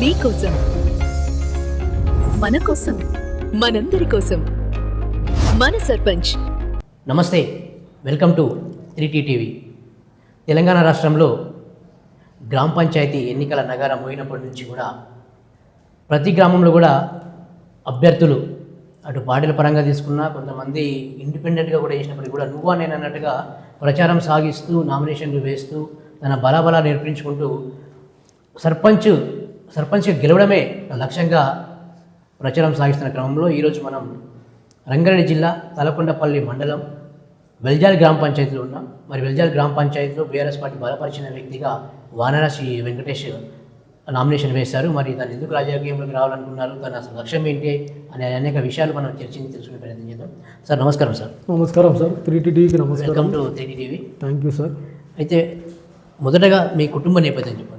మీకోసం. మన కోసం మనందరి కోసం. మన సర్పంచ్. నమస్తే. Welcome to three T TV. Telangana రాష్ట్రంలో గ్రామ పంచాయతీ ఎన్నికల నగరం పోయినప్పటి నుంచి కూడా ప్రతి గ్రామంలో కూడా అభ్యర్థులు అటు పార్టీల పరంగా తీసుకున్నా కొంతమంది ఇండిపెండెంట్గా కూడా చేసినప్పటికీ కూడా నువ్వా నేను అన్నట్టుగా ప్రచారం సాగిస్తూ నామినేషన్లు వేస్తూ తన బలాబలా నేర్పించుకుంటూ సర్పంచ్ సర్పంచ్గా గెలవడమే లక్ష్యంగా ప్రచారం సాగిస్తున్న క్రమంలో ఈరోజు మనం రంగారెడ్డి జిల్లా తలకొండపల్లి మండలం వెల్జాల్ గ్రామ పంచాయతీలో ఉన్నాం. మరి వెల్జాల్ గ్రామ పంచాయతీలో బీఆర్ఎస్ పార్టీ బలపరిచిన వ్యక్తిగా వానరాశి వెంకటేష్ నామినేషన్ వేశారు. మరి తను ఎందుకు రాజకీయంలోకి రావాలనుకున్నారు? తన అసలు లక్ష్యం ఏంటి? అనే అనేక విషయాలు మనం చర్చించి తెలుసుకునే ప్రయత్నం చేద్దాం. సార్ నమస్కారం సార్. నమస్కారం సార్. త్రీ టీవీకి నమస్కారం. Welcome to three TV. Thank you sir. అయితే మొదటగా మీ కుటుంబ నేపథ్యం చెప్పండి.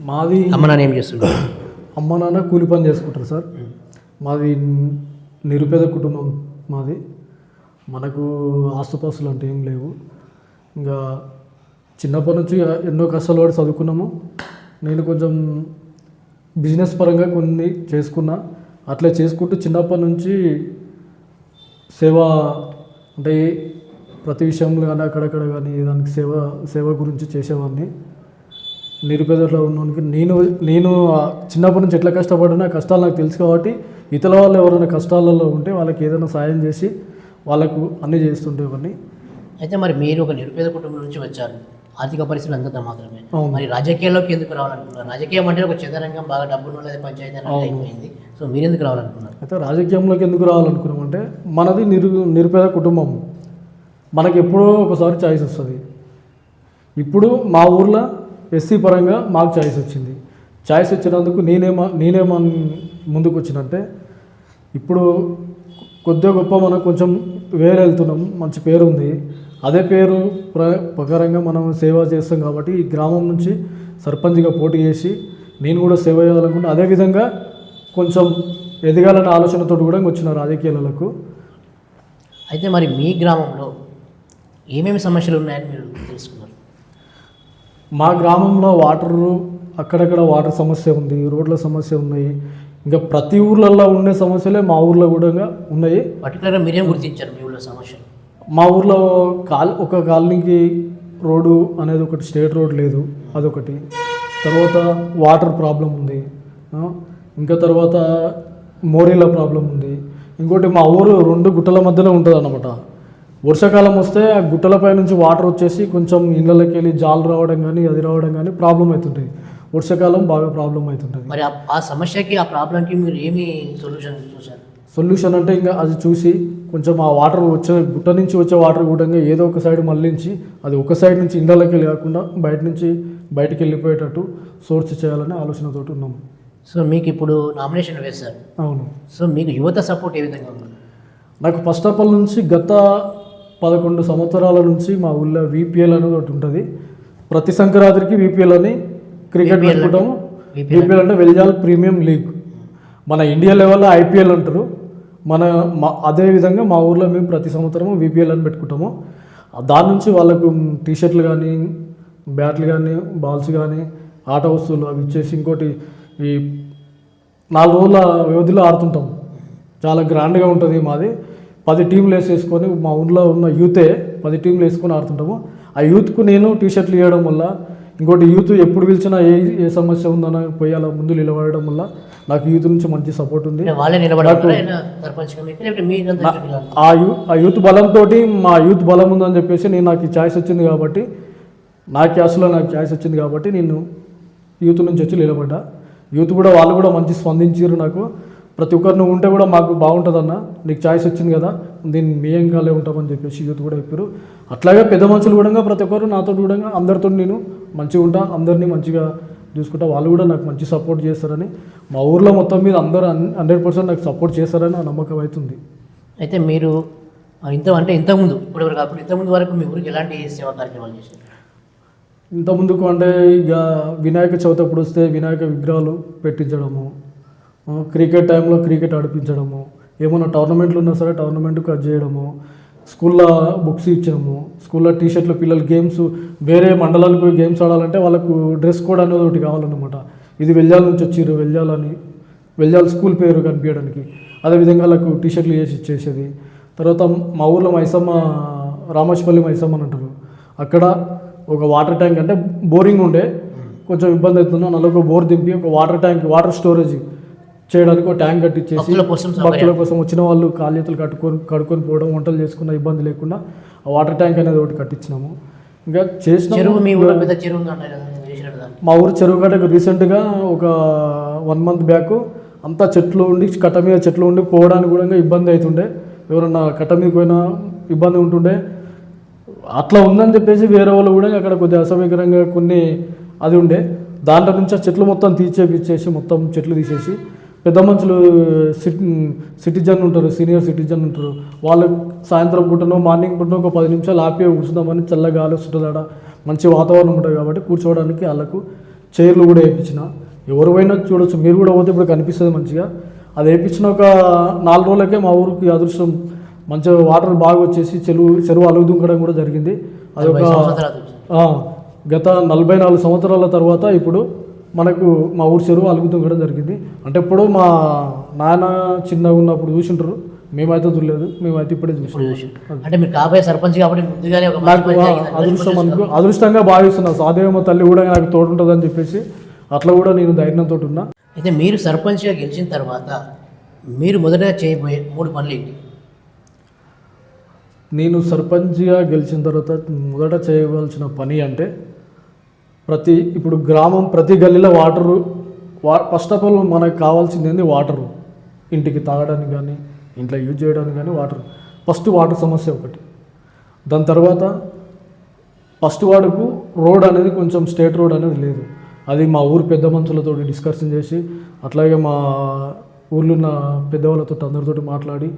మాది అమ్మ నాన్న ఏం చేస్తున్నారు అమ్మ నాన్న కూలి పని చేసుకుంటారు సార్. మాది నిరుపేద కుటుంబం మాది. మనకు ఆస్తుపాస్తులు అంటే ఏం లేవు. ఇంకా చిన్నప్పటి నుంచి ఎన్నో కష్టాలు పడి చదువుకున్నాము. నేను కొంచెం బిజినెస్ పరంగా కొన్ని చేసుకున్నా. అట్లా చేసుకుంటూ చిన్నప్పటి నుంచి సేవ అంటే ప్రతి విషయంలో కానీ అక్కడక్కడ కానీ దానికి సేవ సేవ గురించి చేసేవాడిని. నిరుపేదలో ఉన్నవానికి నేను నేను చిన్నప్పటి నుంచి ఎట్లా కష్టపడినా కష్టాలు నాకు తెలుసు కాబట్టి ఇతర వాళ్ళు ఎవరైనా కష్టాలలో ఉంటే వాళ్ళకి ఏదైనా సాయం చేసి వాళ్ళకు అన్నీ చేస్తుండేవాడిని అయితే మరి మీరు ఒక నిరుపేద కుటుంబం నుంచి వచ్చారు. ఆర్థిక పరిస్థితులు అంతంత మాత్రమే. మరి రాజకీయాల్లోకి ఎందుకు రావాలనుకున్నారు? రాజకీయం అంటే ఒక చదరంగం బాగా డబ్బులు ఉన్నది పంచాయతీ అయిపోయింది. సో మీరు ఎందుకు రావాలనుకున్నారు? అయితే రాజకీయంలోకి ఎందుకు రావాలనుకున్నామంటే మనది నిరు నిరుపేద కుటుంబం. మనకి ఎప్పుడో ఒకసారి ఛాయిస్ వస్తుంది. ఇప్పుడు మా ఊర్లో ఎస్సీ పరంగా మాకు ఛాయిస్ వచ్చింది. ఛాయిస్ వచ్చినందుకు నేనేమా నేనేమో ముందుకు వచ్చినంటే ఇప్పుడు కొద్దిగా గొప్ప మనం కొంచెం వేరే వెళ్తున్నాం మంచి పేరు ఉంది అదే పేరు ప్ర ప్రకారంగా మనం సేవ చేస్తాం కాబట్టి ఈ గ్రామం నుంచి సర్పంచ్గా పోటీ చేసి నేను కూడా సేవ చేయాలనుకుంటే అదేవిధంగా కొంచెం ఎదగాలనే ఆలోచనతో కూడా వచ్చిన రాజకీయాలకు. అయితే మరి మీ గ్రామంలో ఏమేమి సమస్యలు ఉన్నాయని మీరు తెలుసుకున్నారు? మా గ్రామంలో వాటర్ అక్కడక్కడ వాటర్ సమస్య ఉంది రోడ్ల సమస్య ఉన్నాయి. ఇంకా ప్రతి ఊర్లలో ఉండే సమస్యలే మా ఊర్లో కూడా ఉన్నాయి. పర్టికులర్గా మీరేం గుర్తించారు మీ ఊళ్ళో సమస్యలు? మా ఊర్లో కాల్ ఒక కాలనీకి రోడ్డు అనేది ఒకటి స్టేట్ రోడ్ లేదు అదొకటి. తర్వాత వాటర్ ప్రాబ్లం ఉంది. ఇంకా తర్వాత మోరీల ప్రాబ్లం ఉంది. ఇంకోటి మా ఊరు రెండు గుట్టల మధ్యలో ఉంటుంది అన్నమాట వర్షాకాలం వస్తే ఆ గుట్టలపై నుంచి వాటర్ వచ్చేసి కొంచెం ఇళ్ళకి వెళ్ళి జాలు రావడం కానీ అది రావడం కానీ ప్రాబ్లం అవుతుంటుంది. వర్షాకాలం బాగా ప్రాబ్లం అవుతుంటుంది. మరి ఆ- సమస్యకి ఆ ప్రాబ్లంకి మీరు ఏమి సొల్యూషన్ చూశారు? సొల్యూషన్ అంటే ఇంకా అది చూసి కొంచెం ఆ వాటర్ వచ్చే గుట్ట నుంచి వచ్చే వాటర్ కూడా ఏదో ఒక సైడ్ మళ్ళించి అది ఒక సైడ్ నుంచి ఇండ్లకి కాకుండా బయట నుంచి బయటికి వెళ్ళిపోయేటట్టు సోర్స్ చేయాలనే ఆలోచనతోటి ఉన్నాం. సో మీకు ఇప్పుడు నామినేషన్ వేశారు. అవును. సో మీకు యువత సపోర్ట్ ఏ విధంగా ఉంది? నాకు ఫస్ట్ ఆఫ్ ఆల్ నుంచి గత పదకొండు సంవత్సరాల నుంచి మా ఊళ్ళో విపిఎల్ అనేది ఒకటి ఉంటుంది. ప్రతి సంక్రాంతికి విపిఎల్ అని క్రికెట్ పెట్టుకుంటాము విపిఎల్ అంటే వెల్జాల్ ప్రీమియం లీగ్. మన ఇండియా లెవెల్లో ఐపీఎల్ అంటారు. మన మా అదే విధంగా మా ఊర్లో మేము ప్రతి సంవత్సరము విపిఎల్ అని పెట్టుకుంటాము. దాని నుంచి వాళ్ళకు టీ షర్ట్లు కానీ బ్యాట్లు కానీ బాల్స్ కానీ ఆట వస్తువులు అవి ఇచ్చేసి ఇంకోటి ఈ నాలుగు రోజుల వ్యవధిలో ఆడుతుంటాం చాలా గ్రాండ్గా ఉంటుంది మాది. పది టీంలు వేసేసుకొని మా ఊళ్ళో ఉన్న యూతే పది టీంలు వేసుకొని ఆడుతుంటాము. ఆ యూత్కు నేను టీ షర్ట్లు ఇవ్వడం వల్ల ఇంకోటి యూత్ ఎప్పుడు పిలిచినా ఏ ఏ సమస్య ఉందన్న పోయి అలా ముందు నిలబడడం వల్ల నాకు యూత్ నుంచి మంచి సపోర్ట్ ఉంది? ఆ యూ ఆ యూత్ బలంతో మా యూత్ బలం ఉందని చెప్పేసి నేను నాకు ఛాయిస్ వచ్చింది కాబట్టి నా క్యాస్లో నాకు ఛాయిస్ వచ్చింది కాబట్టి నేను యూత్ నుంచి వచ్చి నిలబడ్డా. యూత్ కూడా వాళ్ళు కూడా మంచి స్పందించారు నాకు. ప్రతి ఒక్కరు నువ్వు ఉంటే కూడా మాకు బాగుంటుందన్న. నీకు ఛాయిస్ వచ్చింది కదా దీన్ని మీ ఏం కాలే ఉంటామని చెప్పేసి యూత్ కూడా చెప్పారు. అట్లాగే పెద్ద మనుషులు కూడా ప్రతి ఒక్కరు నాతో కూడా అందరితో నేను మంచిగా ఉంటా అందరినీ మంచిగా చూసుకుంటా. వాళ్ళు కూడా నాకు మంచి సపోర్ట్ చేస్తారని మా ఊర్లో మొత్తం మీద అందరూ హండ్రెడ్ పర్సెంట్ నాకు సపోర్ట్ చేస్తారని నమ్మకం అవుతుంది. అయితే మీరు ఇంత అంటే ఇంతకుముందు ఇప్పుడు కాకుండా ఇంతకుముందు వరకు మీ ఊరికి ఎలాంటి సేవా కార్యక్రమాలు చేశారు? ఇంత ముందుకు అంటే ఇక వినాయక చవితి అప్పుడు వస్తే వినాయక విగ్రహాలు పెట్టించడము క్రికెట్ టైంలో క్రికెట్ ఆడిపించడము. ఏమైనా టోర్నమెంట్లు ఉన్నా సరే టోర్నమెంట్ కట్ చేయడము. స్కూల్లో బుక్స్ ఇచ్చాము. స్కూల్లో టీ షర్ట్లు పిల్లలు గేమ్స్ వేరే మండలానికి పోయి గేమ్స్ ఆడాలంటే వాళ్ళకు డ్రెస్ కోడ్ అనేది ఒకటి కావాలన్నమాట. ఇది వెల్జాల నుంచి వచ్చిర్రు వెల్జాలని వెల్జాల స్కూల్ పేరు కనిపించడానికి. అదేవిధంగా వాళ్ళకు టీషర్ట్లు వేసి ఇచ్చేసేది. తర్వాత మా ఊర్లో మైసమ్మ రామేశ్వల్లి మైసమ్మ అని అంటారు. అక్కడ ఒక వాటర్ ట్యాంక్ అంటే బోరింగ్ ఉండే. కొంచెం ఇబ్బంది అవుతుందో నలుగు బోర్ దింపి ఒక వాటర్ ట్యాంక్ వాటర్ స్టోరేజ్ చేయడానికి ఒక ట్యాంక్ కట్టించేసి భక్తుల కోసం వచ్చిన వాళ్ళు కాళ్ళు చేతులు కట్టుకొని కడుక్కొని పోవడం వంటలు చేసుకున్న ఇబ్బంది లేకుండా ఆ వాటర్ ట్యాంక్ అనేది ఒకటి కట్టించినాము ఇంకా చేసిన చెరువు మీ ఊరు చెరువు కట్టకు రీసెంట్గా ఒక వన్ మంత్ బ్యాక్ అంతా చెట్లు ఉండి కట్ట మీద చెట్లు ఉండి పోవడానికి కూడా ఇబ్బంది అవుతుండే. ఎవరన్నా కట్ట మీద పోయినా ఇబ్బంది ఉంటుండే. అట్లా ఉందని చెప్పేసి వేరే వాళ్ళు కూడా అక్కడ కొద్దిగా అసౌకర్యంగా కొన్ని అది ఉండే. దాంట్లో నుంచి ఆ చెట్లు మొత్తం తీసేపిచ్చేసి మొత్తం చెట్లు తీసేసి పెద్ద మనుషులు సిటి సిటిజన్ ఉంటారు సీనియర్ సిటిజన్ ఉంటారు. వాళ్ళు సాయంత్రం పుట్టనో మార్నింగ్ పుట్టనో ఒక పది నిమిషాలు ఆపి కూర్చుందామని చల్లగా గాలి వస్తుంది ఆడ. మంచి వాతావరణం ఉంటుంది కాబట్టి కూర్చోవడానికి వాళ్ళకు చైర్లు కూడా వేయించిన. ఎవరు పోయినా చూడొచ్చు. మీరు కూడా పోతే ఇప్పుడు కనిపిస్తుంది మంచిగా. అది వేయించిన ఒక నాలుగు రోజులకే మా ఊరికి అదృష్టం. మంచిగా వాటర్ బాగా వచ్చేసి చెరువు చెరువు అలుగు దుంకడం కూడా జరిగింది. అది ఒక గత నలభై నాలుగు సంవత్సరాల తర్వాత ఇప్పుడు మనకు మా ఊరు చెరువు అలుగు దుంకడం జరిగింది. అంటే ఇప్పుడు మా నాన్న చిన్నగా ఉన్నప్పుడు చూసింటారు మేమైతే చూడలేదు. మేమైతే ఇప్పుడే చూసాం అంటే మీరు కాబోయే సర్పంచ్ కాబట్టి ముందుగానే ఒక మంచి నాకు అదృష్టం అనుకో అదృష్టంగా భావిస్తున్నా. సాదేవమ్మ తల్లి కూడా నాకు తోడుంటుందని చెప్పేసి అట్లా కూడా నేను ధైర్యంతో ఉన్నా. అయితే మీరు సర్పంచ్గా గెలిచిన తర్వాత మీరు మొదటగా చేయబోయే మూడు పనులు ఏంటి? నేను సర్పంచ్గా గెలిచిన తర్వాత మొదట చేయవలసిన పని అంటే ప్రతి ఇప్పుడు గ్రామం ప్రతి గల్లీలో వాటరు వా ఫస్ట్ ఆఫ్ ఆల్ మనకు కావాల్సింది ఏంది? వాటరు ఇంటికి తాగడానికి కానీ ఇంట్లో యూజ్ చేయడానికి కానీ వాటర్ ఫస్ట్ వాటర్ సమస్య ఒకటి. దాని తర్వాత ఫస్ట్ వాడుకు రోడ్ అనేది కొంచెం స్టేట్ రోడ్ అనేది లేదు. అది మా ఊరు పెద్ద మనుషులతో డిస్కషన్ చేసి అట్లాగే మా ఊర్లో ఉన్న పెద్దవాళ్ళతో అందరితో మాట్లాడి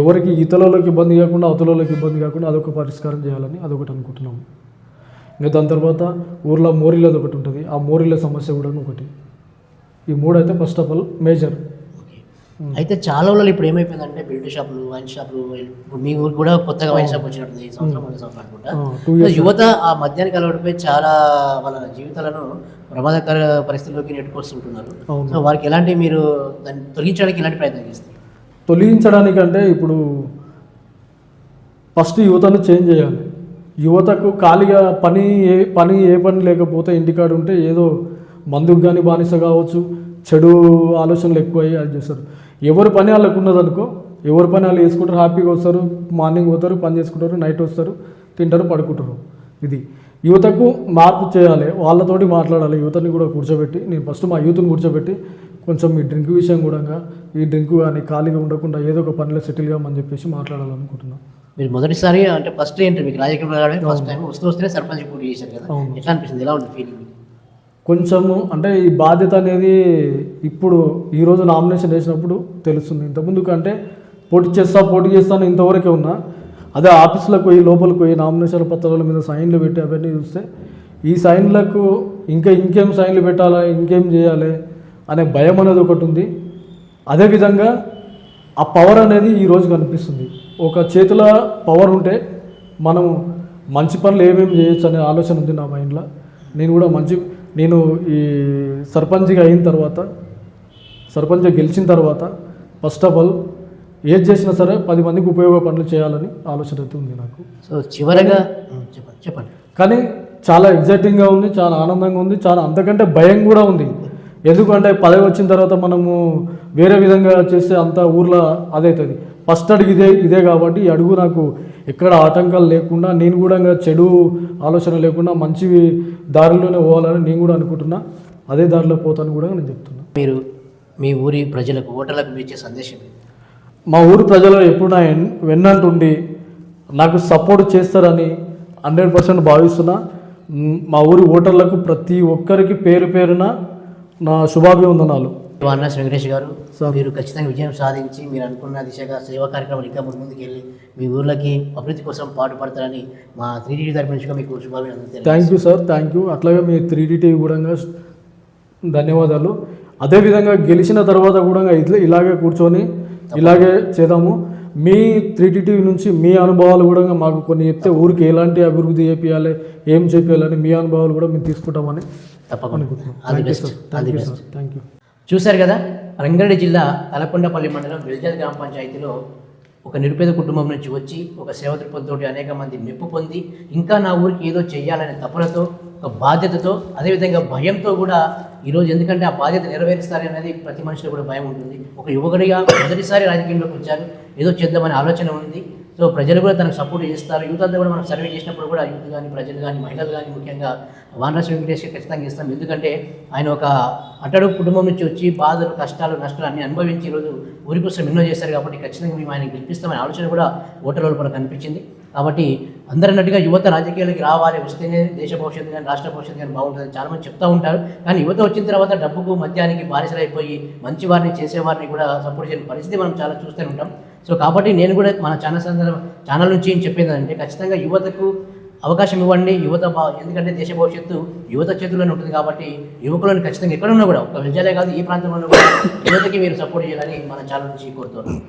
ఎవరికి ఇతరులకు ఇబ్బంది కాకుండా అవతలలోకి ఇబ్బంది కాకుండా అదొక పరిష్కారం చేయాలని అదొకటి అనుకుంటున్నాము. ఇంకా దాని తర్వాత ఊర్లో మోరీలది ఒకటి ఉంటుంది. ఆ మోరీల సమస్య కూడా ఒకటి. ఈ మూడు అయితే ఫస్ట్ ఆఫ్ ఆల్ మేజర్ అయితే చాలా ఊళ్ళో ఇప్పుడు ఏమైపోయిందంటే బిల్డ్ షాపులు వైన్ షాపులు మీ ఊరు కూడా కొత్తగా వైన్ షాప్ వచ్చినట్టుంది ఈ సంవత్సరం మూడు సంవత్సరం అనుకుంటా యువత ఆ మద్యానికి అలవాటుపై చాలా వాళ్ళ జీవితాలను ప్రమాదకర పరిస్థితుల్లోకి నెట్టుకొస్తుంటున్నారు. సో వారికి ఎలాంటి మీరు దాన్ని తొలగించడానికి ఎలాంటి ప్రయత్నం చేస్తారు? తొలగించడానికంటే ఇప్పుడు ఫస్ట్ యువతను చేంజ్ చేయాలి. యువతకు ఖాళీగా పని ఏ పని ఏ పని లేకపోతే ఇంటికాడ ఉంటే ఏదో మందుకు కానీ బానిస కావచ్చు చెడు ఆలోచనలు ఎక్కువ అయ్యి అది చేస్తారు. ఎవరి పని వాళ్ళకు ఉన్నదనుకో ఎవరి పని వాళ్ళు వేసుకుంటారు హ్యాపీగా వస్తారు మార్నింగ్ పోతారు పని చేసుకుంటారు నైట్ వస్తారు తింటారు పడుకుంటారు. ఇది యువతకు మార్పు చేయాలి వాళ్ళతోటి మాట్లాడాలి యువతని కూడా కూర్చోబెట్టి నేను ఫస్ట్ మా యూత్ని కూర్చోబెట్టి కొంచెం ఈ డ్రింక్ విషయం కూడా ఈ డ్రింక్ కానీ ఖాళీగా ఉండకుండా ఏదో ఒక పనిలో సెటిల్ కామని చెప్పేసి మాట్లాడాలనుకుంటున్నాను మీరు మొదటిసారి అంటే ఫస్ట్ ఏంటి మీకు రావడమే ఫస్ట్ టైం వస్తూ వస్తేనే సర్పంచ్ పోటీ చేశారు కదా. ఎట్లా అనిపిస్తుంది? ఎలా ఉంటుంది ఫీలింగ్ కొంచెము అంటే ఈ బాధ్యత అనేది ఇప్పుడు ఈరోజు నామినేషన్ వేసినప్పుడు తెలుస్తుంది. ఇంతకుముందు కంటే పోటీ చేస్తా పోటీ చేస్తాను ఇంతవరకే ఉన్నా అదే ఆఫీసులకు పోయి లోపలికి పోయి నామినేషన్ పత్రాల మీద సైన్లు పెట్టి అవన్నీ చూస్తే ఈ సైన్లకు ఇంకా ఇంకేం సైన్లు పెట్టాలా ఇంకేం చేయాలి అనే భయం అనేది ఒకటి ఉంది. అదేవిధంగా ఆ పవర్ అనేది ఈరోజు కనిపిస్తుంది. ఒక చేతిలో పవర్ ఉంటే మనం మంచి పనులు ఏమేమి చేయొచ్చు అనే ఆలోచన ఉంది నా మైండ్లో నేను కూడా మంచి నేను ఈ సర్పంచ్గా అయిన తర్వాత సర్పంచ్గా గెలిచిన తర్వాత ఫస్ట్ ఆఫ్ ఆల్ ఏది చేసినా సరే పది మందికి ఉపయోగ పనులు చేయాలని ఆలోచన అయితే ఉంది నాకు. సో చివరగా చెప్పండి చెప్పండి. కానీ చాలా ఎగ్జైటింగ్గా ఉంది చాలా ఆనందంగా ఉంది చాలా అంతకంటే భయం కూడా ఉంది. ఎందుకంటే పదవి వచ్చిన తర్వాత మనము వేరే విధంగా చేస్తే అంత ఊర్లో అదవుతుంది ఫస్ట్ అడుగు ఇదే ఇదే కాబట్టి ఈ అడుగు నాకు ఎక్కడ ఆటంకాలు లేకుండా నేను కూడా ఇంకా చెడు ఆలోచన లేకుండా మంచి దారిలోనే పోవాలని నేను కూడా అనుకుంటున్నా. అదే దారిలో పోతాను కూడా నేను చెప్తున్నా. మీరు మీ ఊరి ప్రజలకు ఓటర్లకు ఇచ్చే సందేశం? మా ఊరు ప్రజలు ఎప్పుడు నా వెన్నంటుండి నాకు సపోర్ట్ చేస్తారని హండ్రెడ్ పర్సెంట్ భావిస్తున్నా. మ్, మా ఊరి ఓటర్లకు ప్రతి ఒక్కరికి పేరు పేరున నా శుభాభివందనాలు. వారణాసి వెంకటేష్ గారు. మీరు ఖచ్చితంగా విజయం సాధించి మీరు అనుకున్న దిశగా సేవా కార్యక్రమాలు ఇంకా ముందు ముందుకు వెళ్ళి మీ ఊర్లకి అభివృద్ధి కోసం పాటుపడతారని మా త్రీ డీ తరపు నుంచి మీకు శుభాభినందనలు thank you sir thank you అట్లాగే మీ త్రీ టీవీ కూడా ధన్యవాదాలు. అదేవిధంగా గెలిచిన తర్వాత కూడా ఇట్లా ఇలాగే కూర్చొని ఇలాగే చేద్దాము. మీ త్రీ టీవీ నుంచి మీ అనుభవాలు కూడా మాకు కొన్ని చెప్తే ఊరికి ఎలాంటి అభివృద్ధి చేపియాలి ఏం చేపియాలని మీ అనుభవాలు కూడా మేము తీసుకుంటామని తప్పకుండా. Thank you sir thank you చూశారు కదా? రంగారెడ్డి జిల్లా తలకొండపల్లి మండలం వెల్జల్ గ్రామ పంచాయతీలో ఒక నిరుపేద కుటుంబం నుంచి వచ్చి ఒక సేవ దృక్పథంతో అనేక మంది మెప్పు పొంది ఇంకా నా ఊరికి ఏదో చేయాలనే తపనతో ఒక బాధ్యతతో అదేవిధంగా భయంతో కూడా ఈరోజు ఎందుకంటే ఆ బాధ్యత నెరవేరుస్తారు అనేది ప్రతి మనిషిలో కూడా భయం ఉంటుంది. ఒక యువకుడిగా మొదటిసారి రాజకీయంలోకి వచ్చారు. ఏదో చేద్దామనే ఆలోచన ఉంది. సో ప్రజలు కూడా తనకు సపోర్ట్ చేస్తారు. యూత్ అంతా కూడా మనం సర్వే చేసినప్పుడు కూడా యూత్ కానీ ప్రజలు కానీ మహిళలు కానీ ముఖ్యంగా వానరాశ వెంకటేష్ ఖచ్చితంగా ఇస్తాం. ఎందుకంటే ఆయన ఒక అటడు కుటుంబం నుంచి వచ్చి బాధలు కష్టాలు నష్టాలు అన్ని అనుభవించి ఈరోజు ఊరి కోసం ఎన్నో చేశారు కాబట్టి ఖచ్చితంగా మేము ఆయన గెలిపిస్తామనే ఆలోచన కూడా ఓటర్ మనకు కనిపించింది కాబట్టి అందరన్నట్టుగా యువత రాజకీయాలకి రావాలి. వస్తేనే దేశ భవిష్యత్తు కానీ రాష్ట్ర భవిష్యత్తు కానీ బాగుంటుంది చాలా మంది ఉంటారు. కానీ యువత వచ్చిన తర్వాత డబ్బుకు మద్యానికి బానిసలైపోయి మంచి వారిని చేసేవారిని కూడా సపోర్ట్ చేయని పరిస్థితి మనం చాలా చూస్తూనే ఉంటాం. సో కాబట్టి నేను కూడా మన ఛానల్ సందర్భ ఛానల్ నుంచి చెప్పేది అంటే ఖచ్చితంగా యువతకు అవకాశం ఇవ్వండి యువత బా ఎందుకంటే దేశ భవిష్యత్తు యువత చేతుల్లోనే ఉంటుంది కాబట్టి యువకులను ఖచ్చితంగా ఎక్కడున్నా కూడా ఒక విద్యాలయ కాదు ఈ ప్రాంతంలో కూడా యువతకి మీరు సపోర్ట్ చేయాలని మన ఛానల్ నుంచి కోరుతున్నాను.